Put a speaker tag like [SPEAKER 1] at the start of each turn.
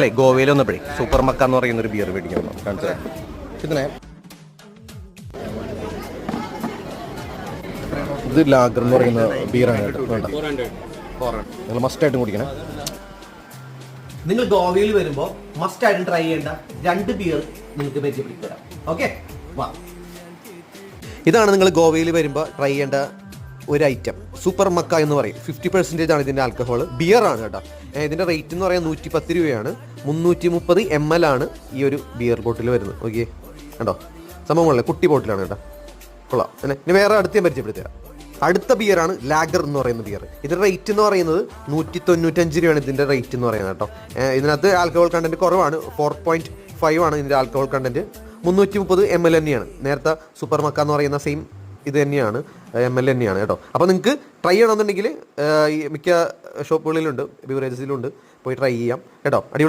[SPEAKER 1] അല്ലേ ഗോവയിൽ വന്നപ്പോഴേ സൂപ്പർ മക്ക എന്ന് പറയുന്ന ഒരു ബിയർ മേടിക്കണം കാണിച്ചു ഇതിനെ ഇത് ലാഗർ എന്ന് പറയുന്ന ബിയറാണ് കേട്ടോ. വേണ്ട. നിങ്ങൾ മസ്റ്റായിട്ടും കുടിക്കണം.
[SPEAKER 2] നിങ്ങൾ ഗോവയിൽ വരുമ്പോൾ മസ്റ്റ് ആയിട്ട് ട്രൈ ചെയ്യേണ്ട രണ്ട് ബിയർ നിങ്ങൾക്ക് പരിചയപ്പെടുത്തി തരാം. ഓക്കെ വാ.
[SPEAKER 3] ഇതാണ് നിങ്ങൾ ഗോവയിൽ വരുമ്പോൾ ട്രൈ ചെയ്യേണ്ട ഒരു ഐറ്റം സൂപ്പർ മക്ക എന്ന് പറയും. ഫിഫ്റ്റി പെർസെന്റേജ് ആണ് ഇതിന്റെ ആൽക്കഹോൾ ബിയർ ആണ് കേട്ടോ. ഇതിന്റെ റേറ്റ് എന്ന് പറയാൻ നൂറ്റി പത്ത് രൂപയാണ്. മുന്നൂറ്റി മുപ്പത് എം എൽ ആണ് ഈ ഒരു ബിയർ ബോട്ടിൽ വരുന്നത്. ഓക്കെ കണ്ടോ? സംഭവങ്ങളല്ലേ കുട്ടി ബോട്ടിലാണ് കേട്ടോ. കൊള്ളാം. അല്ലേ ഇനി വേറെ അടുത്ത് ഞാൻ പരിചയപ്പെടുത്തി തരാം. അടുത്ത ബിയറാണ് ലാഗർ എന്ന് പറയുന്ന ബിയർ ഇതിന്റെ റേറ്റ് എന്ന് പറയുന്നത് നൂറ്റി തൊണ്ണൂറ്റഞ്ച് രൂപയാണ് ഇതിന്റെ റേറ്റ് എന്ന് പറയുന്നത് കേട്ടോ. ഇതിനകത്ത് ആൽക്കഹോൾ കണ്ടന്റ് കുറവാണ്. ഫോർ പോയിന്റ് ഫൈവ് ആണ് ഇതിന്റെ ആൽക്കഹോൾ കണ്ടന്റ് മുന്നൂറ്റി മുപ്പത് എം എൽ തന്നെയാണ്. നേരത്തെ സൂപ്പർ മക്ക എന്ന് പറയുന്ന സെയിം ഇത് തന്നെയാണ് എം എൽ തന്നെയാണ് കേട്ടോ. അപ്പോൾ നിങ്ങൾക്ക് ട്രൈ ചെയ്യണമെന്നുണ്ടെങ്കിൽ മിക്ക ഷോപ്പുകളിലുണ്ട് ബിവറേജസിലുണ്ട് പോയി ട്രൈ ചെയ്യാം കേട്ടോ. അടിപൊളി